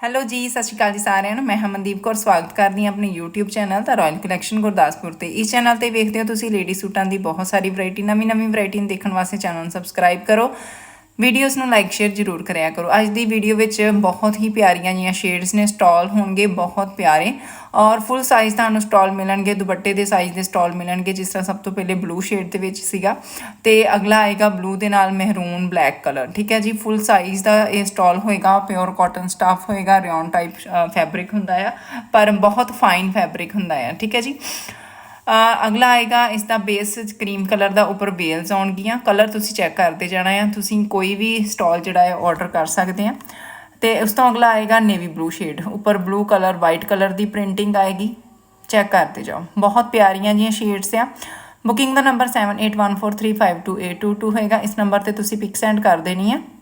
Hello ਜੀ, ਸਤਿ ਸ਼੍ਰੀ ਅਕਾਲ ਜੀ ਸਾਰਿਆਂ ਨੂੰ। ਮੈਂ ਹਮਨਦੀਪ ਕੌਰ, ਸਵਾਗਤ ਕਰਦੀ ਹਾਂ ਆਪਣੇ YouTube ਚੈਨਲ ਦਾ ਰਾਇਲ ਕਲੈਕਸ਼ਨ ਗੁਰਦਾਸਪੁਰ ਤੇ। ਇਸ ਚੈਨਲ ਤੇ ਵੇਖਦੇ ਹੋ ਤੁਸੀਂ ਲੇਡੀ ਸੂਟਾਂ ਦੀ ਬਹੁਤ ਸਾਰੀ ਵੈਰਾਈਟੀ ਨਵੀਂ ਨਵੀਂ ਵੈਰਾਈਟੀ ਨੂੰ ਦੇਖਣ ਵਾਸਤੇ ਚੈਨਲ ਨੂੰ ਸਬਸਕ੍ਰਾਈਬ ਕਰੋ। ਵੀਡੀਓਜ਼ ਨੂੰ ਲਾਈਕ ਸ਼ੇਅਰ ਜ਼ਰੂਰ ਕਰਿਆ ਕਰੋ। ਅੱਜ ਦੀ ਵੀਡੀਓ ਵਿੱਚ ਬਹੁਤ ਹੀ ਪਿਆਰੀਆਂ ਜੀਆਂ ਸ਼ੇਡਸ ਨੇ ਸਟਾਲ ਹੋਣਗੇ ਬਹੁਤ ਪਿਆਰੇ। ਔਰ ਫੁੱਲ ਸਾਈਜ਼ ਤੁਹਾਨੂੰ ਸਟਾਲ ਮਿਲਣਗੇ, ਦੁਪੱਟੇ ਦੇ ਸਾਈਜ਼ ਦੇ ਸਟਾਲ ਮਿਲਣਗੇ, ਜਿਸ ਤਰ੍ਹਾਂ ਸਭ ਤੋਂ ਪਹਿਲੇ ਬਲੂ ਸ਼ੇਡ ਦੇ ਵਿੱਚ ਸੀਗਾ। ਤੇ ਅਗਲਾ ਆਏਗਾ ਬਲੂ ਦੇ ਨਾਲ ਮਹਿਰੂਨ ਬਲੈਕ ਕਲਰ ਠੀਕ ਹੈ ਜੀ? ਫੁੱਲ ਸਾਈਜ਼ ਦਾ ਇਹ ਸਟਾਲ ਹੋਏਗਾ ਪਿਓਰ ਕਾਟਨ ਸਟਾਫ ਹੋਏਗਾ ਰਿਓਨ ਟਾਈਪ ਫੈਬਰਿਕ ਹੁੰਦਾ ਆ। ਪਰ ਬਹੁਤ ਫਾਈਨ ਫੈਬਰਿਕ ਹੁੰਦਾ ਆ, ਠੀਕ ਹੈ ਜੀ? ਅਗਲਾ ਆਏਗਾ ਇਸ ਦਾ ਬੇਸ ਕਰੀਮ ਕਲਰ ਦਾ ਉੱਪਰ ਬੇਲਸ ਆਉਣਗੀਆਂ। ਕਲਰ ਤੁਸੀਂ ਚੈੱਕ ਕਰਦੇ ਜਾਣਾ ਆ। ਤੁਸੀਂ ਕੋਈ ਵੀ ਸਟਾਲ ਜਿਹੜਾ ਹੈ ਆਰਡਰ ਕਰ ਸਕਦੇ ਆ। ਤੇ ਉਸ ਤੋਂ ਅਗਲਾ ਆਏਗਾ ਨੇਵੀ ਬਲੂ ਸ਼ੇਡ ਉੱਪਰ ਬਲੂ ਕਲਰ ਵਾਈਟ ਕਲਰ ਦੀ ਪ੍ਰਿੰਟਿੰਗ ਆਏਗੀ। ਚੈੱਕ ਕਰਦੇ ਜਾਓ। ਬਹੁਤ ਪਿਆਰੀਆਂ ਜੀਆਂ ਸ਼ੇਡਸ ਆ। ਬੁਕਿੰਗ ਦਾ ਨੰਬਰ 7814352822 ਹੋਏਗਾ ਇਸ ਨੰਬਰ ਤੇ ਤੁਸੀਂ ਪਿਕ ਸੈਂਡ ਕਰ ਦੇਣੀ ਹੈ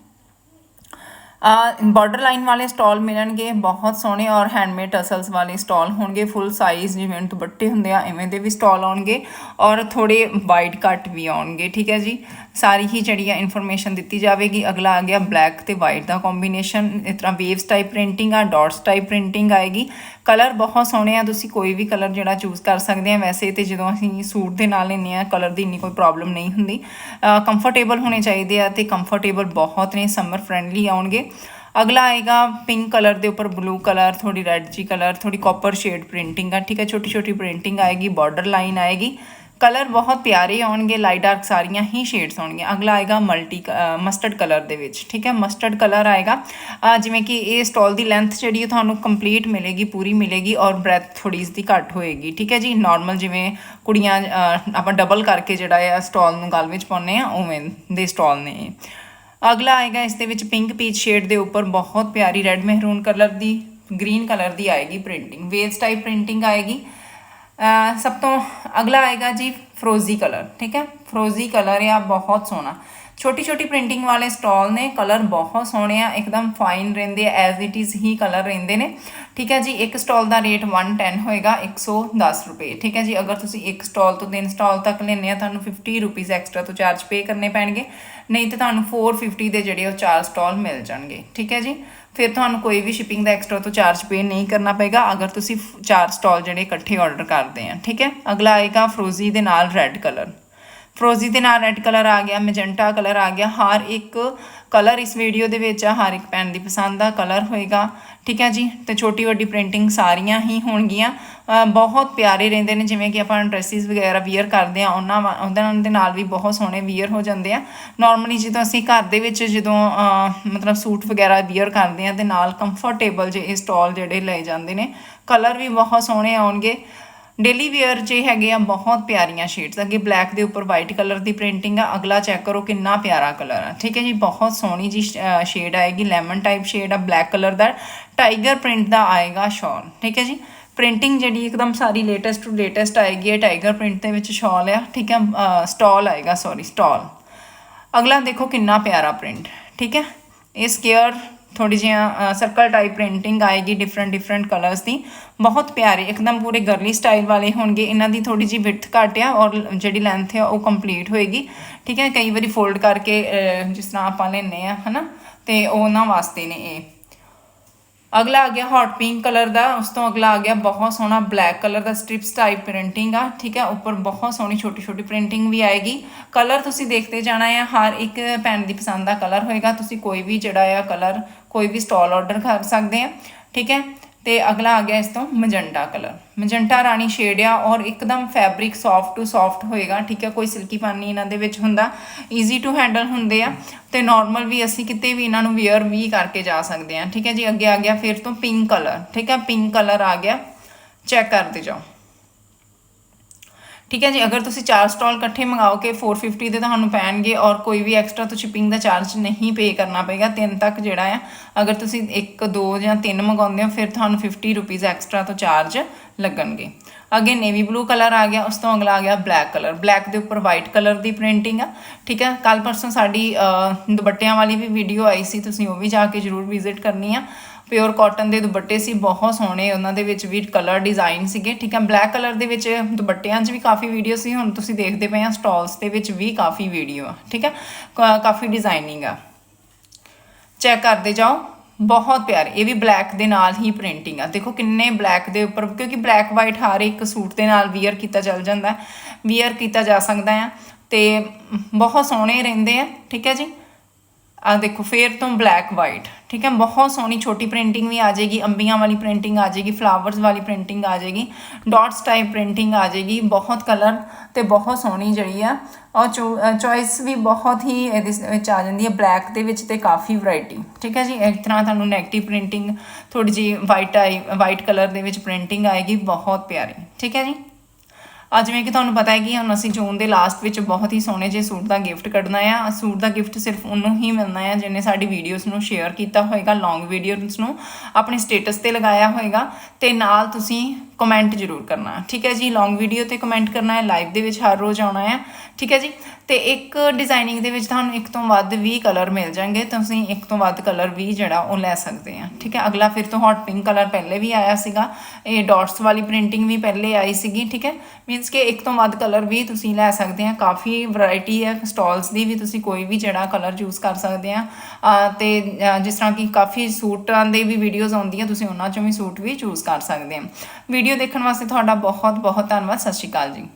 ਬਾਰਡਰ ਲਾਈਨ ਵਾਲੇ ਸਟਾਲ ਮਿਲਣਗੇ, ਬਹੁਤ ਸੋਹਣੇ ਔਰ ਹੈਂਡਮੇਡ ਟਸਲਸ ਵਾਲੇ ਸਟਾਲ ਹੋਣਗੇ ਫੁੱਲ ਸਾਈਜ਼ ਜਿਵੇਂ ਦੁਪੱਟੇ ਹੁੰਦੇ ਆ, ਐਵੇਂ ਦੇ ਵੀ ਸਟਾਲ ਆਉਣਗੇ ਔਰ ਥੋੜੇ ਵਾਈਡ ਕੱਟ ਵੀ ਆਉਣਗੇ, ਠੀਕ ਹੈ ਜੀ? ਸਾਰੀ ਹੀ ਜਿਹੜੀ ਆ ਇਨਫੋਰਮੇਸ਼ਨ ਦਿੱਤੀ ਜਾਵੇਗੀ। ਅਗਲਾ ਆ ਗਿਆ ਬਲੈਕ ਤੇ ਵਾਈਟ ਦਾ ਕੰਬੀਨੇਸ਼ਨ ਇਸ ਤਰ੍ਹਾਂ ਵੇਵਸ ਟਾਈਪ ਪ੍ਰਿੰਟਿੰਗ ਆ ਡਾਟਸ ਟਾਈਪ ਪ੍ਰਿੰਟਿੰਗ ਆਏਗੀ। ਕਲਰ ਬਹੁਤ ਸੋਹਣੇ ਆ, ਤੁਸੀਂ ਕੋਈ ਵੀ ਕਲਰ ਜਿਹੜਾ ਚੂਜ਼ ਕਰ ਸਕਦੇ ਆ। ਵੈਸੇ ਤੇ ਜਦੋਂ ਅਸੀਂ ਸੂਟ ਦੇ ਨਾਲ ਲੈਂਦੇ ਆ ਕਲਰ ਦੀ ਇੰਨੀ ਕੋਈ ਪ੍ਰੋਬਲਮ ਨਹੀਂ ਹੁੰਦੀ। ਕੰਫਰਟੇਬਲ ਹੋਣੇ ਚਾਹੀਦੇ ਆ ਤੇ ਕੰਫਰਟੇਬਲ ਬਹੁਤ ਨੇ ਸਮਰ ਫ੍ਰੈਂਡਲੀ ਆਉਣਗੇ। ਅਗਲਾ ਆਏਗਾ ਪਿੰਕ ਕਲਰ ਦੇ ਉੱਪਰ ਬਲੂ ਕਲਰ ਥੋੜੀ ਰੈੱਡ ਜੀ ਕਲਰ ਥੋੜੀ ਕਾਪਰ ਸ਼ੇਡ ਪ੍ਰਿੰਟਿੰਗ ਆ। ਠੀਕ ਹੈ ਛੋਟੀ ਛੋਟੀ ਪ੍ਰਿੰਟਿੰਗ ਆਏਗੀ ਬਾਰਡਰ ਲਾਈਨ ਆਏਗੀ। ਕਲਰ ਬਹੁਤ ਪਿਆਰੇ ਆਉਣਗੇ ਲਾਈਟ ਡਾਰਕ ਸਾਰੀਆਂ ਹੀ ਸ਼ੇਡਸ ਆਉਣਗੀਆਂ ਅਗਲਾ ਆਏਗਾ ਮਲਟੀ ਮਸਟਰਡ ਕਲਰ ਦੇ ਵਿੱਚ, ਠੀਕ ਹੈ? ਮਸਟਰਡ ਕਲਰ ਆਏਗਾ। ਜਿਵੇਂ ਕਿ ਇਹ ਸਟਾਲ ਦੀ ਲੈਂਥ ਜਿਹੜੀ ਹੈ, ਤੁਹਾਨੂੰ ਕੰਪਲੀਟ ਮਿਲੇਗੀ, ਪੂਰੀ ਮਿਲੇਗੀ ਔਰ ਬ੍ਰੈਥ ਥੋੜੀ ਇਸ ਦੀ ਘੱਟ ਹੋਏਗੀ, ਠੀਕ ਹੈ ਜੀ? ਨਾਰਮਲ ਜਿਵੇਂ ਕੁੜੀਆਂ ਆਪਾਂ ਡਬਲ ਕਰਕੇ ਜਿਹੜਾ ਹੈ ਸਟਾਲ ਨੂੰ ਗਲ ਵਿੱਚ ਪਾਉਂਦੇ ਆ ਉਵੇਂ ਦੇ ਸਟਾਲ ਨੇ ਇਹ। ਅਗਲਾ ਆਏਗਾ ਇਸ ਦੇ ਵਿੱਚ ਪਿੰਕ ਪੀਚ ਸ਼ੇਡ ਦੇ ਉੱਪਰ, ਬਹੁਤ ਪਿਆਰੀ ਰੈੱਡ ਮਹਿਰੂਨ ਕਲਰ ਦੀ ਗ੍ਰੀਨ ਕਲਰ ਦੀ ਆਏਗੀ ਪ੍ਰਿੰਟਿੰਗ ਵੇਵਸ ਟਾਈਪ ਪ੍ਰਿੰਟਿੰਗ ਆਏਗੀ। ਸਭ ਤੋਂ ਅਗਲਾ ਆਏਗਾ ਜੀ ਫਰੋਜ਼ੀ ਕਲਰ ਠੀਕ ਹੈ? ਫਰੋਜ਼ੀ ਕਲਰ ਆ, ਬਹੁਤ ਸੋਹਣਾ। ਛੋਟੀ ਛੋਟੀ ਪ੍ਰਿੰਟਿੰਗ ਵਾਲੇ ਸਟਾਲ ਨੇ ਕਲਰ ਬਹੁਤ ਸੋਹਣੇ ਆ, ਇੱਕਦਮ ਫਾਈਨ ਰਹਿੰਦੇ ਆ ਐਜ਼ ਇਟ ਇਜ਼ ਹੀ ਕਲਰ ਰਹਿੰਦੇ ਨੇ। ਠੀਕ ਹੈ ਜੀ, ਇੱਕ ਸਟਾਲ ਦਾ ਰੇਟ 110 ਹੋਏਗਾ 110 ਰੁਪਏ। ਠੀਕ ਹੈ ਜੀ, ਅਗਰ ਤੁਸੀਂ ਇੱਕ ਸਟਾਲ ਤੋਂ ਤਿੰਨ ਸਟਾਲ ਤੱਕ ਲੈਣੇ ਆ, ਤੁਹਾਨੂੰ 50 ਰੁਪੀਸ ਐਕਸਟਰਾ ਤੋਂ ਚਾਰਜ ਪੇ ਕਰਨੇ ਪੈਣਗੇ। ਨਹੀਂ ਤੇ ਤੁਹਾਨੂੰ 450 ਦੇ ਜਿਹੜੇ ਉਹ ਚਾਰ ਸਟਾਲ ਮਿਲ ਜਾਣਗੇ। ਠੀਕ ਹੈ ਜੀ ਫਿਰ ਤੁਹਾਨੂੰ ਕੋਈ ਵੀ ਸ਼ਿਪਿੰਗ ਦਾ ਐਕਸਟਰਾ ਤੋਂ ਚਾਰਜ ਪੇ ਨਹੀਂ ਕਰਨਾ ਪਏਗਾ, ਅਗਰ ਤੁਸੀਂ ਚਾਰ ਸਟਾਲ ਜਿਹੜੇ ਇਕੱਠੇ ਆਰਡਰ ਕਰਦੇ ਆ, ਠੀਕ ਹੈ? ਅਗਲਾ ਆਏਗਾ ਫਰੋਜ਼ੀ ਦੇ ਨਾਲ ਰੈੱਡ ਕਲਰ ਫਰੋਜ਼ੀ ਦੇ ਨਾਲ ਰੈੱਡ ਕਲਰ ਆ ਗਿਆ ਮੈਜੈਂਟਾ ਕਲਰ ਆ ਗਿਆ। ਹਰ ਇੱਕ ਕਲਰ ਇਸ ਵੀਡੀਓ ਦੇ ਵਿੱਚ ਆ, ਹਰ ਇੱਕ ਭੈਣ ਦੀ ਪਸੰਦ ਦਾ ਕਲਰ ਹੋਏਗਾ। ਠੀਕ ਹੈ ਜੀ? ਤੇ ਛੋਟੀ ਵੱਡੀ ਪ੍ਰਿੰਟਿੰਗ ਸਾਰੀਆਂ ਹੀ ਹੋਣਗੀਆਂ। ਬਹੁਤ ਪਿਆਰੇ ਰਹਿੰਦੇ ਨੇ, ਜਿਵੇਂ ਕਿ ਆਪਾਂ ਡਰੈਸਿਸ ਵਗੈਰਾ ਵੀਅਰ ਕਰਦੇ ਆ ਉਹਨਾਂ ਵਾ- ਉਹਨਾਂ ਦੇ ਨਾਲ ਵੀ ਬਹੁਤ ਸੋਹਣੇ ਵੀਅਰ ਹੋ ਜਾਂਦੇ ਆ। ਨਾਰਮਲੀ ਜਦੋਂ ਅਸੀਂ ਘਰ ਦੇ ਵਿੱਚ ਜਦੋਂ ਮਤਲਬ ਸੂਟ ਵਗੈਰਾ ਵੀਅਰ ਕਰਦੇ ਆ ਤੇ ਨਾਲ ਕੰਫਰਟੇਬਲ ਜੇ ਇਹ ਸਟਾਲ ਜਿਹੜੇ ਲਏ ਜਾਂਦੇ ਨੇ ਕਲਰ ਵੀ ਬਹੁਤ ਸੋਹਣੇ ਆਉਣਗੇ। ਡੇਲੀ ਵੇਅਰ ਜੇ ਹੈਗੇ ਆ ਬਹੁਤ ਪਿਆਰੀਆਂ ਸ਼ੇਡਸ ਅੱਗੇ ਬਲੈਕ ਦੇ ਉੱਪਰ ਵਾਈਟ ਕਲਰ ਦੀ ਪ੍ਰਿੰਟਿੰਗ ਆ, ਅਗਲਾ ਚੈੱਕ ਕਰੋ ਕਿੰਨਾ ਪਿਆਰਾ ਕਲਰ ਆ। ਠੀਕ ਹੈ ਜੀ, ਬਹੁਤ ਸੋਹਣੀ ਜੀ ਸ਼ੇਡ ਆਏਗੀ ਲੈਮਨ ਟਾਈਪ ਸ਼ੇਡ ਆ ਬਲੈਕ ਕਲਰ ਦਾ ਟਾਈਗਰ ਪ੍ਰਿੰਟ ਦਾ ਆਏਗਾ ਸ਼ਾਲ ਠੀਕ ਹੈ ਜੀ ਪ੍ਰਿੰਟਿੰਗ ਜਿਹੜੀ ਇੱਕਦਮ ਸਾਰੀ ਲੇਟੈਸਟ ਟੂ ਲੇਟੈਸਟ ਆਏਗੀ ਹੈ ਟਾਈਗਰ ਪ੍ਰਿੰਟ ਦੇ ਵਿੱਚ ਸ਼ਾਲ ਆ। ਠੀਕ ਹੈ ਸਟਾਲ ਆਏਗਾ ਸੌਰੀ ਸਟਾਲ ਅਗਲਾ ਦੇਖੋ ਕਿੰਨਾ ਪਿਆਰਾ ਪ੍ਰਿੰਟ ਠੀਕ ਹੈ, ਇਹ ਸਕੇਅਰ ਥੋੜੀ ਜਿਹਾ ਸਰਕਲ ਟਾਈਪ ਪ੍ਰਿੰਟਿੰਗ ਆਏਗੀ ਡਿਫਰੈਂਟ ਡਿਫਰੈਂਟ ਕਲਰਸ ਦੀ। ਬਹੁਤ ਪਿਆਰੇ, ਇੱਕਦਮ ਪੂਰੇ ਗਰਲੀ ਸਟਾਈਲ ਵਾਲੇ ਹੋਣਗੇ। ਇਹਨਾਂ ਦੀ ਥੋੜੀ ਜੀ ਵਿਡਥ ਘੱਟ ਆ ਔਰ ਜਿਹੜੀ ਲੈਂਥ ਆ ਉਹ ਕੰਪਲੀਟ ਹੋਏਗੀ। ਠੀਕ ਹੈ, ਕਈ ਵਾਰੀ ਫੋਲਡ ਕਰਕੇ ਜਿਸ ਤਰ੍ਹਾਂ ਆਪਾਂ ਲੈਨੇ ਆ, ਹਨਾ? ਤੇ ਉਹ ਉਹਨਾਂ ਵਾਸਤੇ ਨੇ ਇਹ। ਅਗਲਾ ਆ ਗਿਆ ਹੌਟ ਪਿੰਕ ਕਲਰ ਦਾ, ਉਸ ਤੋਂ ਅਗਲਾ ਆ ਗਿਆ ਬਹੁਤ ਸੋਹਣਾ ਬਲੈਕ ਕਲਰ ਦਾ ਸਟ੍ਰਿਪਸ ਟਾਈਪ ਪ੍ਰਿੰਟਿੰਗ ਆ, ਠੀਕ ਹੈ ਉੱਪਰ ਬਹੁਤ ਸੋਹਣੀ ਛੋਟੀ ਛੋਟੀ ਪ੍ਰਿੰਟਿੰਗ ਵੀ ਆਏਗੀ। ਕਲਰ ਤੁਸੀਂ ਦੇਖਦੇ ਜਾਣਾ ਹੈ ਹਰ ਇੱਕ ਪੈਨ ਦੀ ਪਸੰਦ ਦਾ ਕਲਰ ਹੋਏਗਾ, ਤੁਸੀਂ ਕੋਈ ਵੀ ਜਿਹੜਾ ਆ ਕਲਰ ਕੋਈ ਵੀ ਸਟਾਲ ਆਰਡਰ ਕਰ ਸਕਦੇ ਆ, ਠੀਕ ਹੈ। ਤੇ ਅਗਲਾ ਆ ਗਿਆ ਇਸ ਤੋਂ ਮਜੰਟਾ ਕਲਰ। ਮਜੰਟਾ ਰਾਣੀ ਸ਼ੇਡ ਆ ਔਰ ਇੱਕਦਮ ਫੈਬਰਿਕ ਸੌਫਟ ਟੂ ਸੌਫਟ ਹੋਏਗਾ, ਠੀਕ ਹੈ, ਕੋਈ ਸਿਲਕੀ ਪਾਣੀ ਇਹਨਾਂ ਦੇ ਵਿੱਚ ਹੁੰਦਾ ਈਜ਼ੀ ਟੂ ਹੈਂਡਲ ਹੁੰਦੇ ਆ, ਤੇ ਨਾਰਮਲ ਵੀ ਅਸੀਂ ਕਿਤੇ ਵੀ ਇਹਨਾਂ ਨੂੰ ਵੇਅਰ ਵੀ ਕਰਕੇ ਜਾ ਸਕਦੇ ਆ ਠੀਕ ਹੈ ਜੀ, ਅੱਗੇ ਆ ਗਿਆ ਫਿਰ ਤੋਂ ਪਿੰਕ ਕਲਰ ਠੀਕ ਹੈ ਪਿੰਕ ਕਲਰ ਆ ਗਿਆ ਚੈੱਕ ਕਰਦੇ ਜਾਓ। ਠੀਕ ਹੈ ਜੀ, ਅਗਰ ਤੁਸੀਂ ਚਾਰ ਸਟਾਲ ਇਕੱਠੇ ਮੰਗਾਓ ਕੇ 450 ਦੇ ਤੁਹਾਨੂੰ ਪੈਣਗੇ ਔਰ ਕੋਈ ਵੀ ਐਕਸਟਰਾ ਤੋਂ ਸ਼ਿਪਿੰਗ ਦਾ ਚਾਰਜ ਨਹੀਂ ਪੇ ਕਰਨਾ ਪਏਗਾ, ਤਿੰਨ ਤੱਕ ਜਿਹੜਾ ਆ, ਅਗਰ ਤੁਸੀਂ ਇੱਕ, ਦੋ ਜਾਂ ਤਿੰਨ ਮੰਗਾਉਂਦੇ ਹੋ, ਫਿਰ ਤੁਹਾਨੂੰ 50 ਰੁਪੀਸ ਐਕਸਟਰਾ ਤੋਂ ਚਾਰਜ ਲੱਗਣਗੇ। ਅੱਗੇ ਨੇਵੀ ਬਲੂ ਕਲਰ ਆ ਗਿਆ, ਉਸ ਤੋਂ ਅਗਲਾ ਆ ਗਿਆ ਬਲੈਕ ਕਲਰ ਬਲੈਕ ਦੇ ਉੱਪਰ ਵਾਈਟ ਕਲਰ ਦੀ ਪ੍ਰਿੰਟਿੰਗ ਆ, ਠੀਕ ਹੈ। ਕੱਲ ਪਰਸੋਂ ਸਾਡੀ ਦੁਪੱਟਿਆਂ ਵਾਲੀ ਵੀ ਵੀਡੀਓ ਆਈ ਸੀ, ਤੁਸੀਂ ਉਹ ਵੀ ਜਾ ਕੇ ਜਰੂਰ ਵਿਜ਼ਿਟ ਕਰਨੀ ਆ। ਪਿਓਰ ਕਾਟਨ ਦੇ ਦੁਪੱਟੇ ਸੀ, ਬਹੁਤ ਸੋਹਣੇ ਉਹਨਾਂ ਦੇ ਵਿੱਚ ਵੀ ਕਲਰ ਡਿਜ਼ਾਈਨ ਸੀਗੇ, ਠੀਕ ਹੈ? ਬਲੈਕ ਕਲਰ ਦੇ ਵਿੱਚ ਦੁਪੱਟਿਆਂ 'ਚ ਵੀ ਕਾਫੀ ਵੀਡੀਓ ਸੀ, ਹੁਣ ਤੁਸੀਂ ਦੇਖਦੇ ਪਏ ਆ ਸਟਾਲਸ ਦੇ ਵਿੱਚ ਵੀ ਕਾਫੀ ਵੀਡੀਓ ਆ, ਠੀਕ ਹੈ? ਕਾ- ਕਾਫੀ ਡਿਜ਼ਾਈਨਿੰਗ ਆ। ਚੈੱਕ ਕਰਦੇ ਜਾਓ, ਬਹੁਤ ਪਿਆਰੇ, ਇਹ ਵੀ ਬਲੈਕ ਦੇ ਨਾਲ ਹੀ ਪ੍ਰਿੰਟਿੰਗ ਆ। ਦੇਖੋ ਕਿੰਨੇ ਬਲੈਕ ਦੇ ਉੱਪਰ, ਕਿਉਂਕਿ ਬਲੈਕ ਵਾਈਟ ਹਰ ਇੱਕ ਸੂਟ ਦੇ ਨਾਲ ਵੀਅਰ ਕੀਤਾ ਚੱਲ ਜਾਂਦਾ ਵੀਅਰ ਕੀਤਾ ਜਾ ਸਕਦਾ ਆ ਤੇ ਬਹੁਤ ਸੋਹਣੇ ਰਹਿੰਦੇ ਆ, ਠੀਕ ਹੈ ਜੀ? ਆ ਦੇਖੋ, ਫੇਰ ਤੋਂ ਬਲੈਕ ਵਾਈਟ ਠੀਕ ਹੈ? ਬਹੁਤ ਸੋਹਣੀ ਛੋਟੀ ਪ੍ਰਿੰਟਿੰਗ ਵੀ ਆ ਜਾਏਗੀ, ਅੰਬੀਆਂ ਵਾਲੀ ਪ੍ਰਿੰਟਿੰਗ ਆ ਜਾਏਗੀ ਫਲਾਵਰਸ ਵਾਲੀ ਪ੍ਰਿੰਟਿੰਗ ਆ ਜਾਏਗੀ ਡਾਟਸ ਟਾਈਪ ਪ੍ਰਿੰਟਿੰਗ ਆ ਜਾਏਗੀ, ਬਹੁਤ ਕਲਰ ਤੇ ਬਹੁਤ ਸੋਹਣੀ ਜਿਹੜੀ ਆ, ਔਰ ਚੋਇਸ ਵੀ ਬਹੁਤ ਹੀ ਇਹਦੇ ਵਿੱਚ ਆ ਜਾਂਦੀ ਹੈ ਬਲੈਕ ਦੇ ਵਿੱਚ ਤੇ ਕਾਫੀ ਵੈਰਾਈਟੀ ਠੀਕ ਹੈ ਜੀ? ਇਸ ਤਰ੍ਹਾਂ ਤੁਹਾਨੂੰ 네ਗੇਟਿਵ ਪ੍ਰਿੰਟਿੰਗ ਥੋੜੀ ਜੀ ਵਾਈਟ ਆਈ ਵਾਈਟ ਕਲਰ ਦੇ ਵਿੱਚ ਪ੍ਰਿੰਟਿੰਗ ਆਏਗੀ, ਬਹੁਤ ਪਿਆਰੀ, ਠੀਕ ਹੈ ਜੀ? ਅੱਜ ਜਿਵੇਂ ਕਿ ਤੁਹਾਨੂੰ ਪਤਾ ਹੈ ਕਿ ਹੁਣ ਅਸੀਂ ਜੂਨ ਦੇ ਲਾਸਟ ਵਿੱਚ ਬਹੁਤ ਹੀ ਸੋਹਣੇ ਜਿਹੇ ਸੂਟ ਦਾ ਗਿਫਟ ਕੱਢਣਾ ਆ। ਸੂਟ ਦਾ ਗਿਫਟ ਸਿਰਫ ਉਹਨੂੰ ਹੀ ਮਿਲਣਾ ਆ ਜਿਹਨੇ ਸਾਡੀ ਵੀਡੀਓਜ਼ ਨੂੰ ਸ਼ੇਅਰ ਕੀਤਾ ਹੋਏਗਾ ਲੌਂਗ ਵੀਡੀਓਜ਼ ਨੂੰ ਆਪਣੇ ਸਟੇਟਸ ਤੇ ਲਗਾਇਆ ਹੋਏਗਾ। ਤੇ ਨਾਲ ਤੁਸੀਂ ਕਮੈਂਟ ਜ਼ਰੂਰ ਕਰਨਾ। ਠੀਕ ਹੈ ਜੀ ਲੌਂਗ ਵੀਡੀਓ ਤੇ ਕਮੈਂਟ ਕਰਨਾ ਹੈ ਲਾਈਵ ਦੇ ਵਿੱਚ ਹਰ ਰੋਜ਼ ਆਉਣਾ ਹੈ ਠੀਕ ਹੈ ਜੀ ਤੇ ਇੱਕ ਡਿਜ਼ਾਈਨਿੰਗ ਦੇ ਵਿੱਚ ਤੁਹਾਨੂੰ ਇੱਕ ਤੋਂ ਵੱਧ 20 ਕਲਰ ਮਿਲ ਜਾਣਗੇ, ਤੁਸੀਂ ਇੱਕ ਤੋਂ ਵੱਧ ਕਲਰ ਵੀ ਜਿਹੜਾ ਉਹ ਲੈ ਸਕਦੇ ਆ। ਠੀਕ ਹੈ, ਅਗਲਾ ਫਿਰ ਤੋਂ ਹੌਟ ਪਿੰਕ ਕਲਰ ਪਹਿਲੇ ਵੀ ਆਇਆ ਸੀਗਾ, ਇਹ ਡਾਟਸ ਵਾਲੀ ਪ੍ਰਿੰਟਿੰਗ ਵੀ ਪਹਿਲੇ ਆਈ ਸੀਗੀ, ਠੀਕ ਹੈ। ਮੀਨਸ ਕਿ ਇੱਕ ਤੋਂ ਵੱਧ ਕਲਰ ਵੀ ਤੁਸੀਂ ਲੈ ਸਕਦੇ ਆ, ਕਾਫੀ ਵੈਰਾਈਟੀ ਹੈ ਸਟਾਲਸ ਦੀ ਵੀ ਤੁਸੀਂ ਕੋਈ ਵੀ ਜਿਹੜਾ ਕਲਰ ਚੂਜ਼ ਕਰ ਸਕਦੇ ਆ। ਅਹ ਤੇ ਜਿਸ ਤਰ੍ਹਾਂ ਕਿ ਕਾਫੀ ਸੂਟਾਂ ਦੇ ਵੀ ਵੀਡੀਓਜ਼ ਆਉਂਦੀਆਂ, ਤੁਸੀਂ ਉਹਨਾਂ ਚੋਂ ਵੀ ਸੂਟ ਵੀ ਚੂਜ਼ ਕਰ ਸਕਦੇ ਆ। ਵੀਡੀਓ ਦੇਖਣ ਵਾਸਤੇ ਤੁਹਾਡਾ ਬਹੁਤ ਬਹੁਤ ਧੰਨਵਾਦ, ਸਤਿ ਸ਼੍ਰੀ ਅਕਾਲ ਜੀ।